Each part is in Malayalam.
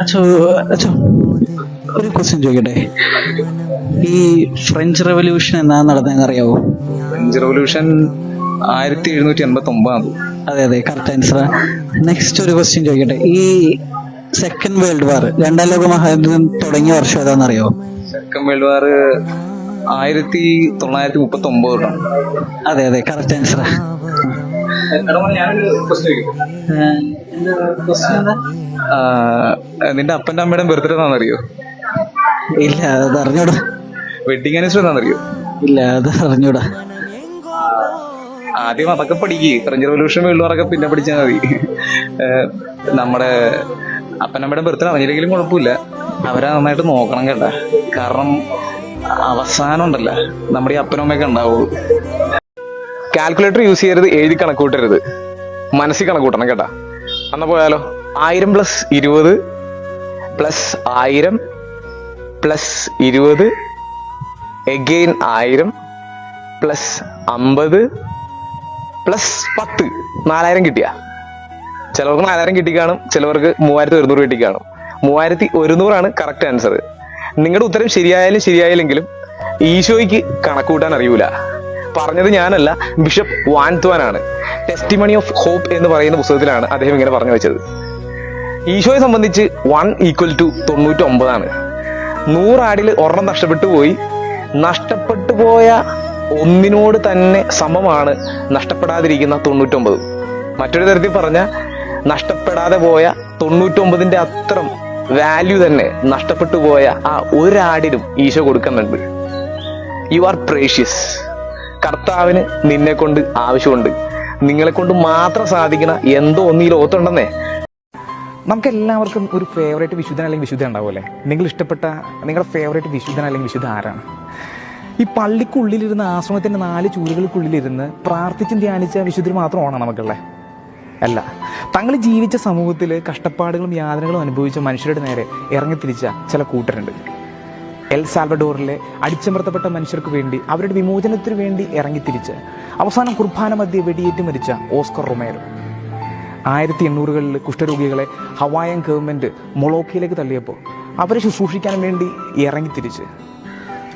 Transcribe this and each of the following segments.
അച്ഛോ അച്ഛോ ഒരു ക്വസ്റ്റ്യൻ ചോദിക്കട്ടെ? ഈ ഫ്രഞ്ച് റെവല്യൂഷൻ എന്നാ നടന്നതെന്ന് അറിയാവോ ഫ്രഞ്ച് റെവല്യൂഷൻ ആയിരത്തി എഴുന്നൂറ്റി എൺപത്തി ഒമ്പതാണ് അതെ അതെ കറക്റ്റ് ആൻസർ നെക്സ്റ്റ് ഒരു ക്വസ്റ്റ്യൻ ചോദിക്കട്ടെ. ഈ സെക്കൻഡ് വേൾഡ് വാർ രണ്ടാം ലോക മഹായുദ്ധം തുടങ്ങിയ വർഷം ഏതാണെന്ന് അറിയാവോ സെക്കൻഡ് വേൾഡ് വാർ ആയിരത്തി തൊള്ളായിരത്തി മുപ്പത്തി ഒമ്പത് അതെ അതെ കറക്റ്റ് ആൻസർ നിന്റെ അപ്പന്റെ അമ്മയുടെ ബർത്ത്ഡേ എന്നാണെന്നറിയോ ഇല്ല അത് അറിഞ്ഞൂടാ. വെഡിങ് ആനിവേഴ്സറി എന്നാണെന്നറിയോ ഇല്ല അത് അറിഞ്ഞൂടാ. ആദ്യം അതൊക്കെ പഠിക്കുക ഫ്രഞ്ച് റവല്യൂഷൻ വേൾഡ് വാറൊക്കെ പിന്നെ പഠിച്ചാൽ മതി. നമ്മുടെ അപ്പനമ്മയുടെ ബർത്ത്ഡേ അറിഞ്ഞില്ലെങ്കിലും കുഴപ്പമില്ല. അവരെ നന്നായിട്ട് നോക്കണം കേട്ടാ. കാരണം അവസാനം ഉണ്ടല്ല. നമ്മുടെ ഈ അപ്പനമ്മയൊക്കെ ഉണ്ടാവുള്ളൂ. കാൽക്കുലേറ്റർ യൂസ് ചെയ്യരുത് എഴുതി കണക്കൂട്ടരുത് മനസ്സിൽ കണക്കൂട്ടണം കേട്ടാ. അന്ന പോയാലോ? ആയിരം പ്ലസ് ഇരുപത് പ്ലസ് ആയിരം പ്ലസ് ഇരുപത്. എഗെയിൻ ആയിരം പ്ലസ് അമ്പത് പ്ലസ് പത്ത്. നാലായിരം കിട്ടിയ. ചിലവർക്ക് നാലായിരം കിട്ടി കാണും ചിലവർക്ക് മൂവായിരത്തി ഒരുന്നൂറ് കിട്ടി കാണും. മൂവായിരത്തി ഒരുന്നൂറാണ് കറക്റ്റ് ആൻസർ നിങ്ങളുടെ ഉത്തരം ശരിയായാലും ശരിയായില്ലെങ്കിലും ഈശോയ്ക്ക് കണക്കൂട്ടാൻ അറിയൂല. പറഞ്ഞത് ഞാനല്ല ബിഷപ്പ് വാൻത്വാനാണ്. ടെസ്റ്റിമണി ഓഫ് ഹോപ്പ് എന്ന് പറയുന്ന പുസ്തകത്തിലാണ് അദ്ദേഹം ഇങ്ങനെ പറഞ്ഞു വെച്ചത്. ഈശോയെ സംബന്ധിച്ച് വൺ ഈക്വൽ ടു തൊണ്ണൂറ്റി ഒമ്പതാണ് നൂറാടിൽ ഒരെണ്ണം നഷ്ടപ്പെട്ടു പോയി. നഷ്ടപ്പെട്ടു പോയ ഒന്നിനോട് തന്നെ സമമാണ് നഷ്ടപ്പെടാതിരിക്കുന്ന തൊണ്ണൂറ്റൊമ്പത്. മറ്റൊരു തരത്തിൽ പറഞ്ഞ നഷ്ടപ്പെടാതെ പോയ തൊണ്ണൂറ്റൊമ്പതിന്റെ അത്രം വാല്യൂ തന്നെ നഷ്ടപ്പെട്ടു പോയ ആ ഒരാടിനും ഈശോ കൊടുക്കുന്നുണ്ട് യു ആർ പ്രേഷ്യസ് കർത്താവിന് നിന്നെ കൊണ്ട് ആവശ്യമുണ്ട്. നിങ്ങളെ കൊണ്ട് മാത്രം സാധിക്കുന്ന എന്തോ ഒന്ന് ലോകത്തുണ്ടെന്നേ നമുക്ക് എല്ലാവർക്കും ഒരു ഫേവറേറ്റ് വിശുദ്ധൻ അല്ലെങ്കിൽ വിശുദ്ധ ഉണ്ടാവുമല്ലേ നിങ്ങൾ ഇഷ്ടപ്പെട്ട നിങ്ങളുടെ ഫേവറേറ്റ് വിശുദ്ധൻ അല്ലെങ്കിൽ വിശുദ്ധ ആരാണ്? ഈ പള്ളിക്കുള്ളിലിരുന്ന് ആശ്രമത്തിന്റെ നാല് ചൂരുകൾക്കുള്ളിലിരുന്ന് പ്രാർത്ഥിച്ചും ധ്യാനിച്ച വിശുദ്ധർ മാത്രമാണോ നമുക്കുള്ളത് അല്ല തങ്ങൾ ജീവിച്ച സമൂഹത്തിൽ കഷ്ടപ്പാടുകളും യാതനകളും അനുഭവിച്ച മനുഷ്യരുടെ നേരെ ഇറങ്ങിത്തിരിച്ച ചില കൂട്ടരുണ്ട്. എൽ സാൽവഡോറിലെ അടിച്ചമർത്തപ്പെട്ട മനുഷ്യർക്ക് വേണ്ടി അവരുടെ വിമോചനത്തിന് വേണ്ടി ഇറങ്ങിത്തിരിച്ച് അവസാനം കുർബാന മധ്യ വെടിയേറ്റ് മരിച്ച ഓസ്കർ റൊമേറോ. ആയിരത്തി എണ്ണൂറുകളിൽ കുഷ്ഠരോഗികളെ ഹവായൻ ഗവൺമെന്റ് മൊളോക്കയിലേക്ക് തള്ളിയപ്പോൾ അവരെ ശുശ്രൂഷിക്കാൻ വേണ്ടി ഇറങ്ങിത്തിരിച്ച്.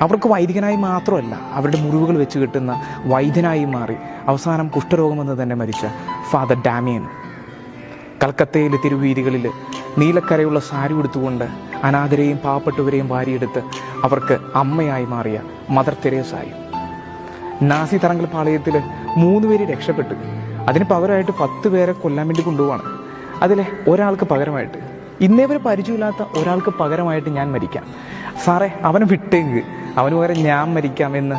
അവർക്ക് വൈദികനായി മാത്രമല്ല അവരുടെ മുറിവുകൾ വെച്ച് കിട്ടുന്ന വൈദ്യനായി മാറി അവസാനം കുഷ്ഠരോഗമെന്ന് തന്നെ മരിച്ച ഫാദർ ഡാമിയൻ. കൽക്കത്തയിലെ തിരുവീതികളിൽ നീലക്കരയുള്ള സാരി ഉടുത്തുകൊണ്ട് അനാഥരെയും പാവപ്പെട്ടവരെയും വാരിയെടുത്ത് അവർക്ക് അമ്മയായി മാറിയ മദർ തെരേസായി നാസി തറങ്കൽ പാളയത്തിൽ മൂന്ന് പേര് രക്ഷപ്പെട്ടു. അതിന് പകരമായിട്ട് പത്ത് പേരെ കൊല്ലാൻ വേണ്ടി കൊണ്ടുപോവാണ്. അതിലെ ഒരാൾക്ക് പകരമായിട്ട്. ഇന്നേ വരെ പരിചയമില്ലാത്ത ഒരാൾക്ക് പകരമായിട്ട് ഞാൻ മരിക്കാം. സാറേ അവനെ വിട്ടെങ്കിൽ അവന് പകരം ഞാൻ മരിക്കാം എന്ന്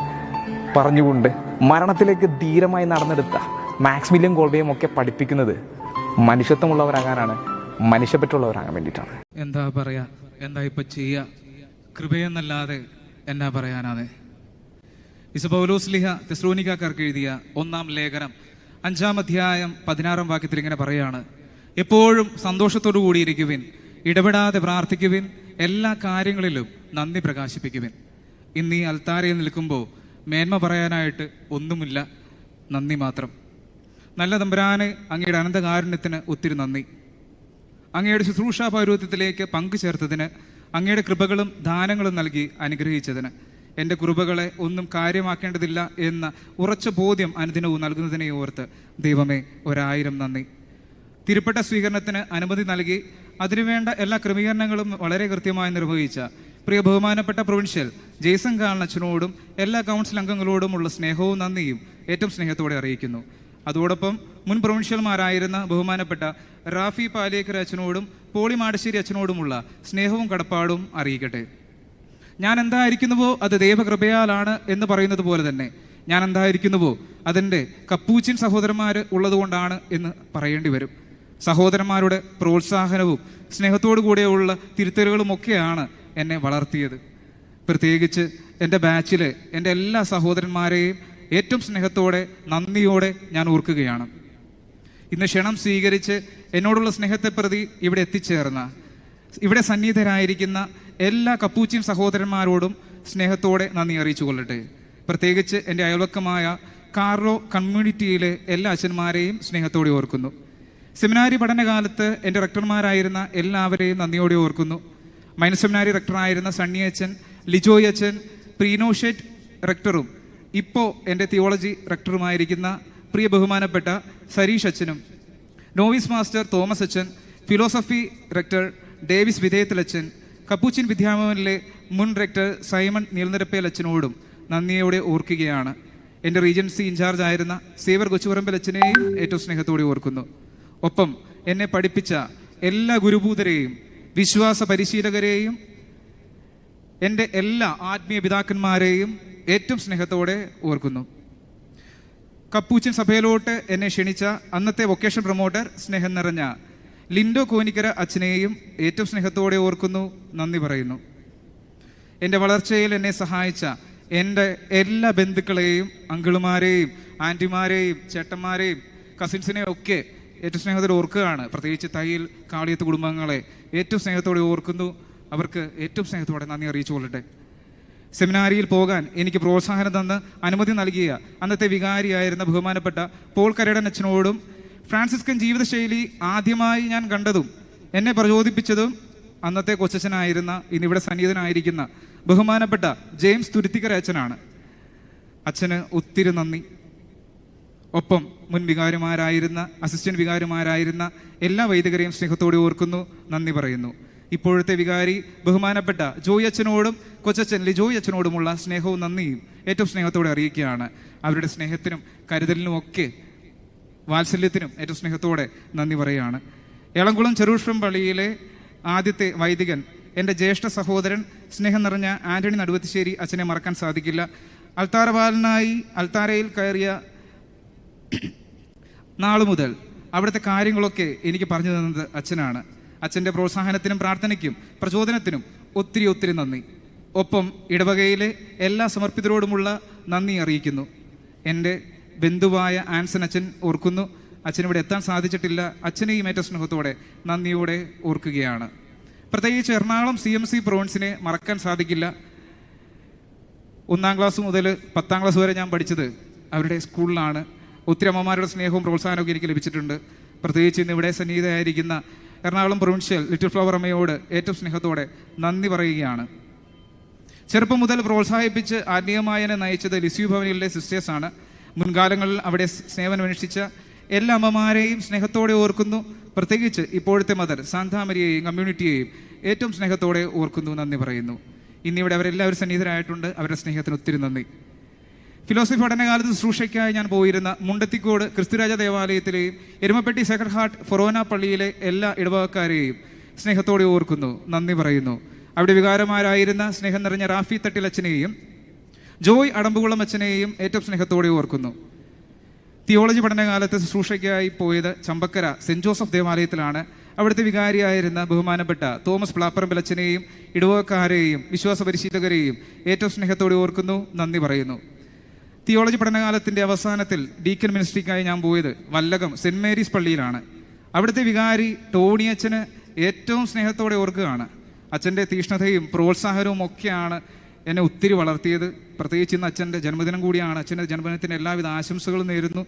പറഞ്ഞുകൊണ്ട് മരണത്തിലേക്ക് ധീരമായി നടന്നെടുത്ത മാക്സിമിലിയൻ കോൾബയും ഒക്കെ പഠിപ്പിക്കുന്നത് മനുഷ്യത്വമുള്ളവരാകാനാണ് മനുഷ്യപ്പറ്റുള്ളവരാകാൻ വേണ്ടിയിട്ടാണ്. എന്താ പറയാ? എന്താ ഇപ്പൊ ചെയ്യാ? കൃപയെന്നല്ലാതെ എന്നാ പറയാനാണ്? വിശുപൗലോസ്ലിഹ തെസ്രോനിക്കാർക്ക് എഴുതിയ ഒന്നാം ലേഖനം അഞ്ചാം അധ്യായം പതിനാറാം വാക്യത്തിൽ ഇങ്ങനെ പറയുകയാണ് എപ്പോഴും സന്തോഷത്തോടു കൂടിയിരിക്കുവിൻ ഇടപെടാതെ പ്രാർത്ഥിക്കുവിൻ എല്ലാ കാര്യങ്ങളിലും നന്ദി പ്രകാശിപ്പിക്കുവിൻ. ഇന്ന് ഈ അൽത്താരയിൽ നിൽക്കുമ്പോൾ മേന്മ പറയാനായിട്ട് ഒന്നുമില്ല നന്ദി മാത്രം. നല്ല തമ്പുരാന് അങ്ങയുടെ അനന്തകാരുണ്യത്തിന് ഒത്തിരി നന്ദി. അങ്ങയുടെ ശുശ്രൂഷാ പങ്കു പങ്കുചേർത്തതിന് അങ്ങയുടെ കൃപകളും ദാനങ്ങളും നൽകി അനുഗ്രഹിച്ചതിന്. എന്റെ കുറുപകളെ ഒന്നും കാര്യമാക്കേണ്ടതില്ല എന്ന ഉറച്ച ബോധ്യം അനുദിനവും നൽകുന്നതിനെ ഓർത്ത് ദൈവമേ ഒരായിരം നന്ദി. തിരുപ്പെട്ട സ്വീകരണത്തിന് അനുമതി നൽകി അതിനുവേണ്ട എല്ലാ ക്രമീകരണങ്ങളും വളരെ കൃത്യമായി നിർവഹിച്ച പ്രിയ ബഹുമാനപ്പെട്ട പ്രൊവിൻഷ്യൽ ജെയ്സൺ കാളനച്ചനോടും എല്ലാ കൗൺസിൽ അംഗങ്ങളോടുമുള്ള സ്നേഹവും നന്ദിയും ഏറ്റവും സ്നേഹത്തോടെ അറിയിക്കുന്നു. അതോടൊപ്പം മുൻ പ്രൊവിൻഷ്യൽമാരായിരുന്ന ബഹുമാനപ്പെട്ട റാഫി പാലേക്കർ അച്ഛനോടും പോളി മാടശ്ശേരി അച്ഛനോടുമുള്ള സ്നേഹവും കടപ്പാടും അറിയിക്കട്ടെ. ഞാൻ എന്തായിരിക്കുന്നുവോ അത് ദൈവകൃപയാലാണ് എന്ന് പറയുന്നത് പോലെ തന്നെ. ഞാൻ എന്തായിരിക്കുന്നുവോ അതിന്റെ കപ്പൂച്ചിൻ സഹോദരന്മാർ ഉള്ളതുകൊണ്ടാണ് എന്ന് പറയേണ്ടി വരും. സഹോദരന്മാരുടെ പ്രോത്സാഹനവും സ്നേഹത്തോടു കൂടെയുള്ള തിരുത്തലുകളുമൊക്കെയാണ് എന്നെ വളർത്തിയത്. പ്രത്യേകിച്ച് എന്റെ ബാച്ചിൽ എന്റെ എല്ലാ സഹോദരന്മാരെയും ഏറ്റവും സ്നേഹത്തോടെ നന്ദിയോടെ ഞാൻ ഓർക്കുകയാണ്. ഇന്ന് ക്ഷണം സ്വീകരിച്ച് എന്നോടുള്ള സ്നേഹത്തെ പ്രതി ഇവിടെ എത്തിച്ചേർന്ന ഇവിടെ സന്നിഹിതരായിരിക്കുന്ന എല്ലാ കപ്പൂച്ചിൻ സഹോദരന്മാരോടും സ്നേഹത്തോടെ നന്ദി അറിയിച്ചു കൊള്ളട്ടെ പ്രത്യേകിച്ച് എന്റെ അയൽവക്കമായ കാർലോ കമ്മ്യൂണിറ്റിയിലെ എല്ലാ അച്ഛന്മാരെയും സ്നേഹത്തോടെ ഓർക്കുന്നു. സെമിനാരി പഠനകാലത്ത് എന്റെ റക്ടർമാരായിരുന്ന എല്ലാവരെയും നന്ദിയോടെ ഓർക്കുന്നു. മൈനസ് സെമിനാരി റക്ടറായിരുന്ന സണ്ണി അച്ഛൻ ലിജോയ് അച്ഛൻ പ്രീനോഷെറ്റ് റക്ടറും ഇപ്പോൾ എന്റെ തിയോളജി റക്ടറുമായിരിക്കുന്ന പ്രിയ ബഹുമാനപ്പെട്ട സരീഷ് അച്ഛനും നോവിസ് മാസ്റ്റർ തോമസ് അച്ഛൻ ഫിലോസഫി റെക്ടർ ഡേവിസ് വിധേയത്തിൽ അച്ഛൻ കപ്പൂച്ചിൻ വിദ്യാഭവനിലെ മുൻ റെക്ടർ സൈമൺ നീൽനിരപ്പേൽ അച്ഛനോടും നന്ദിയോടെ ഓർക്കുകയാണ്. എന്റെ റീജൻസി ഇൻചാർജ് ആയിരുന്ന സേവർ കൊച്ചുപറമ്പൽ അച്ഛനെയും ഏറ്റവും സ്നേഹത്തോടെ ഓർക്കുന്നു. ഒപ്പം എന്നെ പഠിപ്പിച്ച എല്ലാ ഗുരുഭൂതരെയും വിശ്വാസ പരിശീലകരെയും എന്റെ എല്ലാ ആത്മീയ പിതാക്കന്മാരെയും ഏറ്റവും സ്നേഹത്തോടെ ഓർക്കുന്നു. കപ്പൂച്ചിൻ സഭയിലോട്ട് എന്നെ ക്ഷണിച്ച അന്നത്തെ വൊക്കേഷൻ പ്രൊമോട്ടർ സ്നേഹം നിറഞ്ഞ ലിൻഡോ കോനിക്കര അച്ഛനെയും ഏറ്റവും സ്നേഹത്തോടെ ഓർക്കുന്നു നന്ദി പറയുന്നു. എന്റെ വളർച്ചയിൽ എന്നെ സഹായിച്ച എന്റെ എല്ലാ ബന്ധുക്കളെയും അങ്കിളുമാരെയും ആന്റിമാരെയും ചേട്ടന്മാരെയും കസിൻസിനെയും ഒക്കെ ഏറ്റവും സ്നേഹത്തോടെ ഓർക്കുകയാണ്. പ്രത്യേകിച്ച് തയ്യൽ കാളിയത്ത് കുടുംബങ്ങളെ ഏറ്റവും സ്നേഹത്തോടെ ഓർക്കുന്നു. അവർക്ക് ഏറ്റവും സ്നേഹത്തോടെ നന്ദി അറിയിച്ചു കൊള്ളട്ടെ. സെമിനാരിയിൽ പോകാൻ എനിക്ക് പ്രോത്സാഹനം തന്ന് അനുമതി നൽകിയ അന്നത്തെ വികാരിയായിരുന്ന ബഹുമാനപ്പെട്ട പോൾ കരടൻ അച്ഛനോടും ഫ്രാൻസിസ്കൻ ജീവിതശൈലി ആദ്യമായി ഞാൻ കണ്ടതും എന്നെ പ്രചോദിപ്പിച്ചതും അന്നത്തെ കൊച്ചനായിരുന്ന ഇന്നിവിടെ സന്നിഹിതനായിരിക്കുന്ന ബഹുമാനപ്പെട്ട ജെയിംസ് തുരുത്തിക്കര അച്ഛനാണ്. അച്ഛന് ഒത്തിരി നന്ദി. ഒപ്പം മുൻ വികാരിമാരായിരുന്ന അസിസ്റ്റന്റ് വികാരിമാരായിരുന്ന എല്ലാ വൈദികരെയും സ്നേഹത്തോടെ ഓർക്കുന്നു നന്ദി പറയുന്നു. ഇപ്പോഴത്തെ വികാരി ബഹുമാനപ്പെട്ട ജോയി അച്ഛനോടും കൊച്ചച്ഛൻ ലിജോയി അച്ഛനോടുമുള്ള സ്നേഹവും നന്ദിയും ഏറ്റവും സ്നേഹത്തോടെ അറിയിക്കുകയാണ്. അവരുടെ സ്നേഹത്തിനും കരുതലിനും ഒക്കെ വാത്സല്യത്തിനും ഏറ്റവും സ്നേഹത്തോടെ നന്ദി പറയുകയാണ്. എളംകുളം ചെറുഷ്പം പള്ളിയിലെ ആദ്യത്തെ വൈദികൻ എന്റെ ജ്യേഷ്ഠ സഹോദരൻ സ്നേഹം നിറഞ്ഞ ആന്റണി നടുവത്തിശ്ശേരി അച്ഛനെ മറക്കാൻ സാധിക്കില്ല. അൾത്താരപാലനായി അൽത്താരയിൽ കയറിയ നാളു മുതൽ അവിടുത്തെ കാര്യങ്ങളൊക്കെ എനിക്ക് പറഞ്ഞു തന്നത് അച്ഛനാണ്. അച്ഛന്റെ പ്രോത്സാഹനത്തിനും പ്രാർത്ഥനയ്ക്കും പ്രചോദനത്തിനും ഒത്തിരി ഒത്തിരി നന്ദി. ഒപ്പം ഇടവകയിലെ എല്ലാ സമർപ്പിതരോടുമുള്ള നന്ദി അറിയിക്കുന്നു. എന്റെ ബന്ധുവായ ആൻസൺ അച്ഛൻ ഓർക്കുന്നു. അച്ഛനിവിടെ എത്താൻ സാധിച്ചിട്ടില്ല. അച്ഛനെയും മേറ്റ സ്നേഹത്തോടെ നന്ദിയോടെ ഓർക്കുകയാണ്. പ്രത്യേകിച്ച് എറണാകുളം സി എം സി പ്രോൺസിനെ മറക്കാൻ സാധിക്കില്ല. ഒന്നാം ക്ലാസ് മുതൽ പത്താം ക്ലാസ് വരെ ഞാൻ പഠിച്ചത് അവരുടെ സ്കൂളിലാണ്. ഒത്തിരി അമ്മമാരുടെ സ്നേഹവും പ്രോത്സാഹനവും എനിക്ക് ലഭിച്ചിട്ടുണ്ട്. പ്രത്യേകിച്ച് ഇന്ന് ഇവിടെ സന്നിഹിതയായിരിക്കുന്ന എറണാകുളം പ്രൊവിൻഷ്യൽ ലിറ്റിൽ ഫ്ലവർ അമ്മയോട് ഏറ്റവും സ്നേഹത്തോടെ നന്ദി പറയുകയാണ്. ചെറുപ്പം മുതൽ പ്രോത്സാഹിപ്പിച്ച് ആത്മീയമായ നയിച്ചത് ലിസ്യു ഭവനിലെ സിസ്റ്റേഴ്സാണ്. മുൻകാലങ്ങളിൽ അവിടെ സേവനമനുഷ്ഠിച്ച എല്ലാ അമ്മമാരെയും സ്നേഹത്തോടെ ഓർക്കുന്നു. പ്രത്യേകിച്ച് ഇപ്പോഴത്തെ മദർ സാന്താമരിയെയും കമ്മ്യൂണിറ്റിയെയും ഏറ്റവും സ്നേഹത്തോടെ ഓർക്കുന്നു നന്ദി പറയുന്നു. ഇന്നിവിടെ അവരെല്ലാവരും സന്നിഹിതരായിട്ടുണ്ട്. അവരുടെ സ്നേഹത്തിന് ഒത്തിരി നന്ദി. ഫിലോസഫി പഠനകാലത്ത് ശുശ്രൂഷയ്ക്കായി ഞാൻ പോയിരുന്ന മുണ്ടത്തിക്കോട് ക്രിസ്തുരാജ ദേവാലയത്തിലെയും എരുമപ്പെട്ടി സെക്രഡ് ഹാർട്ട് ഫൊറോന പള്ളിയിലെ എല്ലാ ഇടവകക്കാരെയും സ്നേഹത്തോടെ ഓർക്കുന്നു. നന്ദി പറയുന്നു. അവിടെ വികാരമാരായിരുന്ന സ്നേഹം നിറഞ്ഞ റാഫി തട്ടിലച്ഛനെയും ജോയ് അടമ്പുകുളം അച്ഛനെയും ഏറ്റവും സ്നേഹത്തോടെ ഓർക്കുന്നു. തിയോളജി പഠനകാലത്ത് ശുശ്രൂഷയ്ക്കായി പോയത് ചമ്പക്കര സെന്റ് ജോസഫ് ദേവാലയത്തിലാണ്. അവിടുത്തെ വികാരിയായിരുന്ന ബഹുമാനപ്പെട്ട തോമസ് പ്ലാപ്പറമ്പലച്ചനെയും ഇടവക്കാരെയും വിശ്വാസ പരിശീലകരെയും ഏറ്റവും സ്നേഹത്തോടെ ഓർക്കുന്നു നന്ദി പറയുന്നു. തിയോളജി പഠനകാലത്തിന്റെ അവസാനത്തിൽ ഡീക്കൻ മിനിസ്ട്രിക്കായി ഞാൻ പോയത് വല്ലകം സെന്റ് മേരീസ് പള്ളിയിലാണ്. അവിടുത്തെ വികാരി ടോണി അച്ഛന് ഏറ്റവും സ്നേഹത്തോടെ ഓർക്കുകയാണ്. അച്ഛന്റെ തീഷ്ണതയും പ്രോത്സാഹനവും ഒക്കെയാണ് എന്നെ ഒത്തിരി വളർത്തിയത്. പ്രത്യേകിച്ച് ഇന്ന് അച്ഛന്റെ ജന്മദിനം കൂടിയാണ്. അച്ഛന്റെ ജന്മദിനത്തിന് എല്ലാവിധ ആശംസകളും നേരുന്നു.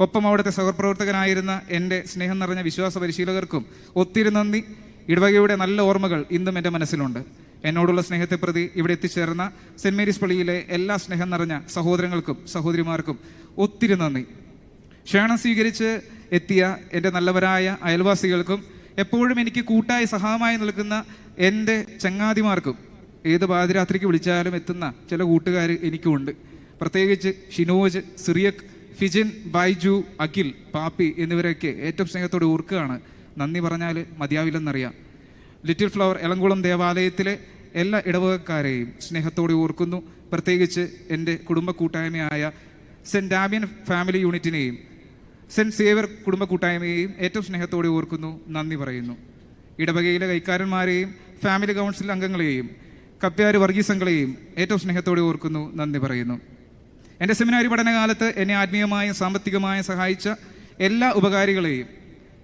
ഒപ്പം അവിടുത്തെ സഹപ്രവർത്തകനായിരുന്ന എന്റെ സ്നേഹം നിറഞ്ഞ വിശ്വാസ പരിശീലകർക്കും ഒത്തിരി നന്ദി. ഇടവകയുടെ നല്ല ഓർമ്മകൾ ഇന്നും എന്റെ മനസ്സിലുണ്ട്. എന്നോടുള്ള സ്നേഹത്തെ പ്രതി ഇവിടെ എത്തിച്ചേർന്ന സെന്റ് മേരീസ് പള്ളിയിലെ എല്ലാ സ്നേഹം നിറഞ്ഞ സഹോദരങ്ങൾക്കും സഹോദരിമാർക്കും ഒത്തിരി നന്ദി. ക്ഷണം സ്വീകരിച്ച് എത്തിയ എന്റെ നല്ലവരായ അയൽവാസികൾക്കും എപ്പോഴും എനിക്ക് കൂട്ടായി സഹായമായി നിൽക്കുന്ന എന്റെ ചങ്ങാതിമാർക്കും ഏത് പാതിരാത്രിക്ക് വിളിച്ചാലും എത്തുന്ന ചില കൂട്ടുകാർ എനിക്കുമുണ്ട്. പ്രത്യേകിച്ച് ഷിനോജ് സിറിയക് ഫിജിൻ ബൈജു അഖിൽ പാപ്പി എന്നിവരെയൊക്കെ ഏറ്റവും സ്നേഹത്തോടെ ഓർക്കുകയാണ്. നന്ദി പറഞ്ഞാൽ മതിയാവില്ലെന്നറിയാം. ലിറ്റിൽ ഫ്ലവർ എളങ്കുളം ദേവാലയത്തിലെ എല്ലാ ഇടവകക്കാരെയും സ്നേഹത്തോടെ ഓർക്കുന്നു. പ്രത്യേകിച്ച് എന്റെ കുടുംബ കൂട്ടായ്മയായ സെന്റ് ഡാമിയൻ ഫാമിലി യൂണിറ്റിനെയും സെന്റ് സേവർ കുടുംബ കൂട്ടായ്മയെയും ഏറ്റവും സ്നേഹത്തോടെ ഓർക്കുന്നു. നന്ദി പറയുന്നു. ഇടവകയിലെ കൈക്കാരന്മാരെയും ഫാമിലി കൗൺസിൽ അംഗങ്ങളെയും കപ്പ്യാർ വർഗീസങ്ങളെയും ഏറ്റവും സ്നേഹത്തോടെ ഓർക്കുന്നു നന്ദി പറയുന്നു. എന്റെ സെമിനാരി പഠനകാലത്ത് എന്നെ ആത്മീയമായും സാമ്പത്തികമായും സഹായിച്ച എല്ലാ ഉപകാരികളെയും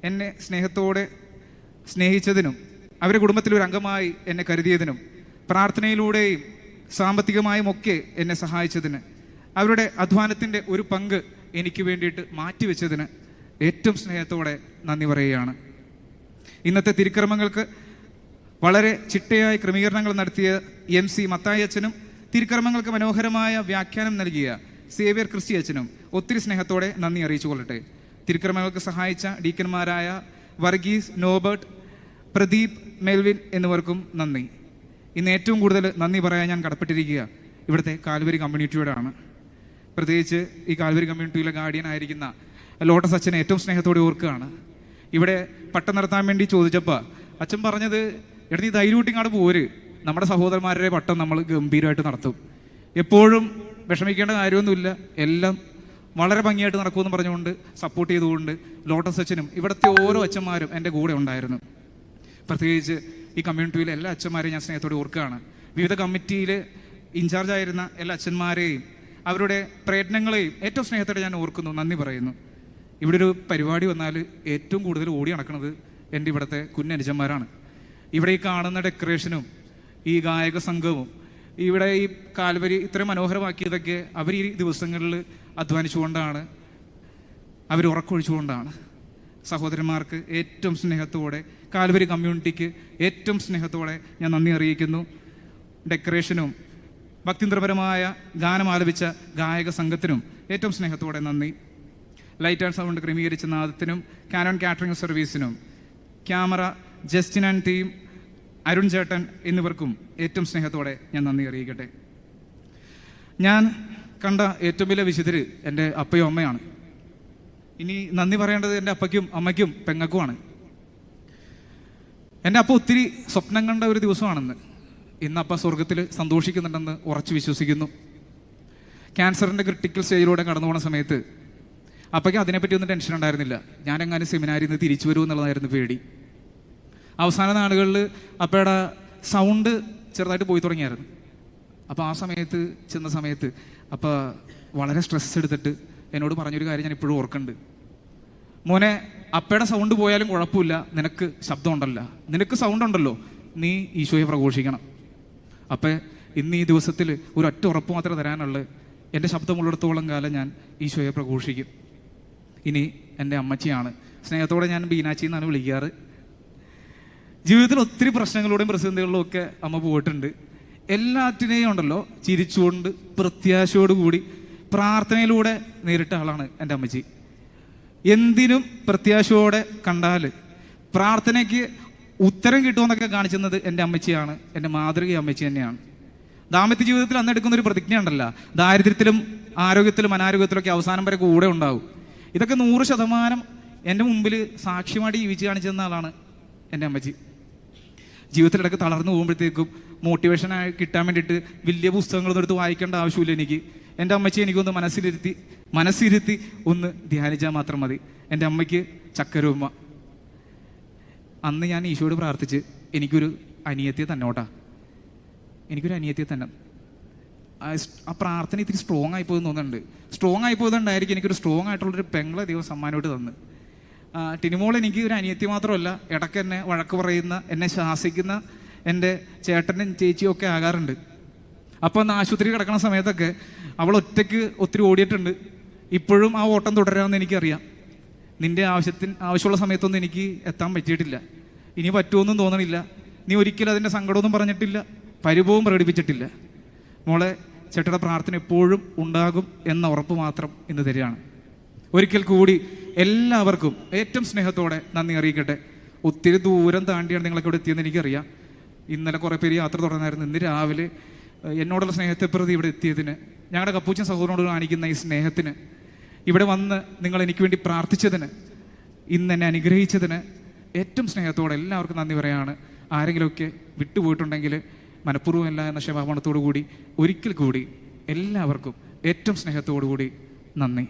എന്നെ സ്നേഹത്തോടെ സ്നേഹിച്ചതിനും അവരുടെ കുടുംബത്തിൽ ഒരു അംഗമായി എന്നെ കരുതിയതിനും പ്രാർത്ഥനയിലൂടെയും സാമ്പത്തികമായും ഒക്കെ എന്നെ സഹായിച്ചതിന് അവരുടെ അധ്വാനത്തിന്റെ ഒരു പങ്ക് എനിക്ക് വേണ്ടിയിട്ട് മാറ്റിവെച്ചതിന് ഏറ്റവും സ്നേഹത്തോടെ നന്ദി പറയുകയാണ്. ഇന്നത്തെ തിരുക്കർമ്മങ്ങൾക്ക് വളരെ ചിട്ടയായ ക്രമീകരണങ്ങൾ നടത്തിയ എം സി മത്തായി അച്ഛനും തിരുക്കർമ്മങ്ങൾക്ക് മനോഹരമായ വ്യാഖ്യാനം നൽകിയ സേവ്യർ ക്രിസ്റ്റി അച്ഛനും ഒത്തിരി സ്നേഹത്തോടെ നന്ദി അറിയിച്ചു കൊള്ളട്ടെ തിരുക്കർമ്മങ്ങൾക്ക് സഹായിച്ച ഡീക്കന്മാരായ വർഗീസ് നോബർട്ട് പ്രദീപ് മെൽവിൻ എന്നിവർക്കും നന്ദി. ഇന്ന് ഏറ്റവും കൂടുതൽ നന്ദി പറയാൻ ഞാൻ കടപ്പെട്ടിരിക്കുക ഇവിടുത്തെ കാൽവരി കമ്മ്യൂണിറ്റിയോടാണ്. പ്രത്യേകിച്ച് ഈ കാൽവരി കമ്മ്യൂണിറ്റിയിലെ ഗാർഡിയൻ ആയിരിക്കുന്ന ലോട്ടസ് അച്ഛനെ ഏറ്റവും സ്നേഹത്തോടെ ഓർക്കുകയാണ്. ഇവിടെ പട്ടം നടത്താൻ വേണ്ടി ചോദിച്ചപ്പോൾ അച്ഛൻ പറഞ്ഞത് എടാ നീ ധൈര്യമായിട്ട് പോര്. നമ്മുടെ സഹോദരന്മാരുടെ പട്ടം നമ്മൾ ഗംഭീരമായിട്ട് നടത്തും. എപ്പോഴും വിഷമിക്കേണ്ട കാര്യമൊന്നുമില്ല. എല്ലാം വളരെ ഭംഗിയായിട്ട് നടക്കുമെന്ന് പറഞ്ഞുകൊണ്ട് സപ്പോർട്ട് ചെയ്തുകൊണ്ട് ലോട്ടസ് അച്ഛനും ഇവിടുത്തെ ഓരോ അച്ഛന്മാരും എന്റെ കൂടെ ഉണ്ടായിരുന്നു. പ്രത്യേകിച്ച് ഈ കമ്മ്യൂണിറ്റിയിലെ എല്ലാ അച്ഛന്മാരെയും ഞാൻ സ്നേഹത്തോടെ ഓർക്കുകയാണ്. വിവിധ കമ്മിറ്റിയിൽ ഇൻചാർജ് ആയിരുന്ന എല്ലാ അച്ഛന്മാരെയും അവരുടെ പ്രയത്നങ്ങളെയും ഏറ്റവും സ്നേഹത്തോടെ ഞാൻ ഓർക്കുന്നു നന്ദി പറയുന്നു. ഇവിടെ ഒരു പരിപാടി വന്നാൽ ഏറ്റവും കൂടുതൽ ഓടി നടക്കുന്നത് എന്റെ ഇവിടുത്തെ കുഞ്ഞനുജന്മാരാണ്. ഇവിടെ ഈ കാണുന്ന ഡെക്കറേഷനും ഈ ഗായക സംഘവും ഇവിടെ ഈ കാൽവരി ഇത്ര മനോഹരമാക്കിയതൊക്കെ അവർ ഈ ദിവസങ്ങളിൽ അധ്വാനിച്ചുകൊണ്ടാണ് അവർ ഉറക്കൊഴിച്ചുകൊണ്ടാണ്. സഹോദരന്മാർക്ക് ഏറ്റവും സ്നേഹത്തോടെ കാൽവരി കമ്മ്യൂണിറ്റിക്ക് ഏറ്റവും സ്നേഹത്തോടെ ഞാൻ നന്ദി അറിയിക്കുന്നു. ഡെക്കറേഷനും ഭക്തിന്ദ്രപരമായ ഗാനം ആലപിച്ച ഗായക സംഘത്തിനും ഏറ്റവും സ്നേഹത്തോടെ നന്ദി. ലൈറ്റ് ആൻഡ് സൗണ്ട് ക്രമീകരിച്ച നാദത്തിനും Canon catering സർവീസിനും camera Justin and team Arun ചേട്ടൻ എന്നിവർക്കും ഏറ്റവും സ്നേഹത്തോടെ ഞാൻ നന്ദി അറിയിക്കട്ടെ. ഞാൻ കണ്ട ഏറ്റവും വലിയ വിശുദ്ധർ എന്റെ അപ്പയും അമ്മയാണ്. ഇനി നന്ദി പറയേണ്ടത് എന്റെ അപ്പയ്ക്കും അമ്മയ്ക്കും പെങ്ങൾക്കുമാണ് എന്റെ അപ്പ ഒത്തിരി സ്വപ്നം കണ്ട ഒരു ദിവസമാണെന്ന്. ഇന്ന് അപ്പ സ്വർഗത്തിൽ സന്തോഷിക്കുന്നുണ്ടെന്ന് ഉറച്ചു വിശ്വസിക്കുന്നു. ക്യാൻസറിന്റെ ക്രിട്ടിക്കൽ സ്റ്റേജിലൂടെ കടന്നു പോകുന്ന സമയത്ത് അപ്പയ്ക്ക് അതിനെപ്പറ്റി ഒന്നും ടെൻഷൻ ഉണ്ടായിരുന്നില്ല. ഞാൻ എങ്ങാനും സെമിനാരിൽ നിന്ന് തിരിച്ചു വരുമെന്നുള്ളതായിരുന്നു പേടി. അവസാന നാളുകളിൽ അപ്പയുടെ സൗണ്ട് ചെറുതായിട്ട് പോയി തുടങ്ങിയായിരുന്നു. അപ്പോൾ ആ സമയത്ത് ചെന്ന സമയത്ത് അപ്പോൾ വളരെ സ്ട്രെസ് എടുത്തിട്ട് എന്നോട് പറഞ്ഞൊരു കാര്യം ഞാൻ ഇപ്പോഴും ഓർക്കുന്നുണ്ട്. മോനെ അപ്പയുടെ സൗണ്ട് പോയാലും കുഴപ്പമില്ല. നിനക്ക് ശബ്ദം ഉണ്ടല്ല. നിനക്ക് സൗണ്ട് ഉണ്ടല്ലോ. നീ ഈശോയെ പ്രഘോഷിക്കണം. അപ്പം ഇന്ന് ഈ ദിവസത്തിൽ ഒരു ഒറ്റ ഉറപ്പ് മാത്രമേ തരാനുള്ളൂ. എന്റെ ശബ്ദമുള്ളിടത്തോളം കാലം ഞാൻ ഈശോയെ പ്രഘോഷിക്കും. ഇനി എന്റെ അമ്മച്ചിയാണ്. സ്നേഹത്തോടെ ഞാൻ ബീനാച്ചി എന്നാണ് വിളിക്കാറ്. ജീവിതത്തിൽ ഒത്തിരി പ്രശ്നങ്ങളോടും പ്രതിസന്ധികളിലും ഒക്കെ അമ്മ പോയിട്ടുണ്ട്. എല്ലാറ്റിനെയും ഉണ്ടല്ലോ ചിരിച്ചുകൊണ്ട് പ്രത്യാശയോടുകൂടി പ്രാർത്ഥനയിലൂടെ നേരിട്ട ആളാണ് എന്റെ അമ്മച്ചി. എന്തിനും പ്രത്യാശയോടെ കണ്ടാൽ പ്രാർത്ഥനയ്ക്ക് ഉത്തരം കിട്ടുമെന്നൊക്കെ കാണിച്ചത് എന്റെ അമ്മച്ചിയാണ് എന്റെ മാതൃക അമ്മച്ചി തന്നെയാണ്. ദാമ്പത്യ ജീവിതത്തിൽ അന്ന് എടുക്കുന്ന ഒരു പ്രതിജ്ഞ ഉണ്ടല്ല ദാരിദ്ര്യത്തിലും ആരോഗ്യത്തിലും അനാരോഗ്യത്തിലൊക്കെ അവസാനം വരെ കൂടെ ഉണ്ടാവും. ഇതൊക്കെ നൂറ് ശതമാനം എന്റെ മുമ്പിൽ സാക്ഷ്യമായിട്ട് ജീവിച്ച് കാണിച്ചു ആളാണ് എന്റെ അമ്മച്ചി. ജീവിതത്തിലിടക്ക് തളർന്നു പോകുമ്പോഴത്തേക്കും മോട്ടിവേഷൻ കിട്ടാൻ വേണ്ടിയിട്ട് വലിയ പുസ്തകങ്ങളൊന്നും എടുത്ത് വായിക്കേണ്ട ആവശ്യമില്ല എനിക്ക്. എന്റെ അമ്മച്ചി എനിക്കൊന്ന് മനസ്സിലിരുത്തി മനസ്സിരുത്തി ഒന്ന് ധ്യാനിച്ചാൽ മാത്രം മതി. എന്റെ അമ്മയ്ക്ക് ചക്കരൂമ്മ. അന്ന് ഞാൻ ഈശോയോട് പ്രാർത്ഥിച്ച് എനിക്കൊരു അനിയത്തിയെ തന്നോട്ടാ എനിക്കൊരു അനിയത്തിയെ തന്നെ. ആ പ്രാർത്ഥന ഇത്തിരി സ്ട്രോങ് ആയിപ്പോയെന്ന് തോന്നുന്നുണ്ട്. സ്ട്രോങ് ആയിപ്പോയതുകൊണ്ടായിരിക്കും എനിക്കൊരു സ്ട്രോങ് ആയിട്ടുള്ളൊരു പെങ്ങളെ ദൈവം സമ്മാനമായിട്ട് തന്നു. ടിനിമോൾ എനിക്ക് ഒരു അനിയത്തി മാത്രമല്ല. ഇടയ്ക്ക് എന്നെ വഴക്ക് പറയുന്ന എന്നെ ശാസിക്കുന്ന എന്റെ ചേട്ടനും ചേച്ചിയും ഒക്കെ ആകാറുണ്ട്. അപ്പോൾ അന്ന് ആശുപത്രി കിടക്കുന്ന സമയത്തൊക്കെ അവൾ ഒറ്റയ്ക്ക് ഒത്തിരി ഓടിയിട്ടുണ്ട്. ഇപ്പോഴും ആ ഓട്ടം തുടരാമെന്ന് എനിക്കറിയാം. നിന്റെ ആവശ്യത്തിന് ആവശ്യമുള്ള സമയത്തൊന്നും എനിക്ക് എത്താൻ പറ്റിയിട്ടില്ല. ഇനി പറ്റുമെന്നും തോന്നണില്ല. നീ ഒരിക്കലും അതിന്റെ സങ്കടമൊന്നും പറഞ്ഞിട്ടില്ല. പരിഭവം പ്രകടിപ്പിച്ചിട്ടില്ല. മോളെ ചേട്ടയുടെ പ്രാർത്ഥന എപ്പോഴും ഉണ്ടാകും എന്ന ഉറപ്പ് മാത്രം ഇന്ന് തരികയാണ്. ഒരിക്കൽ കൂടി എല്ലാവർക്കും ഏറ്റവും സ്നേഹത്തോടെ നന്ദി അറിയിക്കട്ടെ. ഒത്തിരി ദൂരം താണ്ടിയാണ് നിങ്ങളൊക്കെ ഇവിടെ എത്തിയെന്ന് എനിക്കറിയാം. ഇന്നലെ കുറേ പേര് യാത്ര തുടർന്നായിരുന്നു. ഇന്ന് രാവിലെ എന്നോടുള്ള സ്നേഹത്തെ പ്രതി ഇവിടെ എത്തിയതിന് ഞങ്ങളുടെ കപ്പൂച്ചൻ സഹോദരനോട് കാണിക്കുന്ന ഈ സ്നേഹത്തിന് ഇവിടെ വന്ന് നിങ്ങൾ എനിക്ക് വേണ്ടി പ്രാർത്ഥിച്ചതിന് ഇന്ന് എന്നെ അനുഗ്രഹിച്ചതിന് ഏറ്റവും സ്നേഹത്തോടെ എല്ലാവർക്കും നന്ദി പറയാണ്. ആരെങ്കിലുമൊക്കെ വിട്ടുപോയിട്ടുണ്ടെങ്കിൽ മനഃപൂർവമല്ല എന്ന ക്ഷമാപണത്തോടു കൂടി ഒരിക്കൽ കൂടി എല്ലാവർക്കും ഏറ്റവും സ്നേഹത്തോടു കൂടി നന്ദി.